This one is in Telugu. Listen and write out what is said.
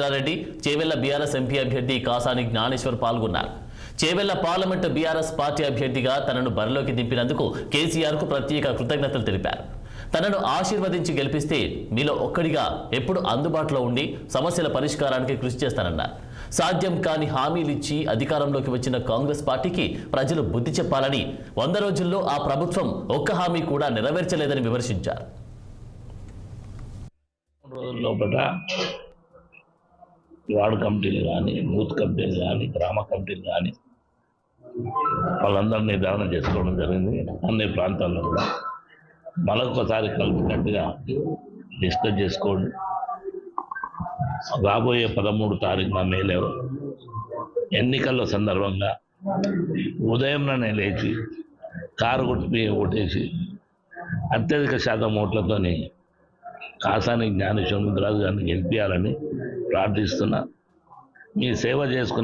రెడ్డి చేవెళ్ళ బీఆర్ఎస్ ఎంపీ అభ్యర్థి కాసాని జ్ఞానేశ్వర్ పాల్గొన్నారు. చేవెళ్ళ పార్లమెంటు బీఆర్ఎస్ పార్టీ అభ్యర్థిగా తనను బరిలోకి దింపినందుకు కేసీఆర్కు ప్రత్యేక కృతజ్ఞతలు తెలిపారు. తనను ఆశీర్వదించి గెలిపిస్తే మీలో ఒక్కడిగా ఎప్పుడు అందుబాటులో ఉండి సమస్యల పరిష్కారానికి కృషి చేస్తానన్నారు. సాధ్యం కాని హామీలిచ్చి అధికారంలోకి వచ్చిన కాంగ్రెస్ పార్టీకి ప్రజలు బుద్ధి చెప్పాలని వంద రోజుల్లో ఆ ప్రభుత్వం ఒక్క హామీ కూడా నెరవేర్చలేదని విమర్శించారు. వాడు కమిటీలు కానీ బూత్ కమిటీలు కానీ గ్రామ కమిటీలు కానీ వాళ్ళందరినీ నిర్ధారణ చేసుకోవడం జరిగింది. అన్ని ప్రాంతాల్లో కూడా మరొకసారి కలిపినట్టుగా డిస్కస్ చేసుకోండి. రాబోయే పదమూడు తారీఖున మేలో ఎన్నికల సందర్భంగా ఉదయంలోనే లేచి కారు కొట్టి ఓటేసి అత్యధిక శాతం ఓట్లతోని కాసాని జ్ఞానేశ్వర ముద్రాజు గారిని గెలిపించాలని ప్రార్థిస్తున్నా. మీ సేవ చేసుకున్న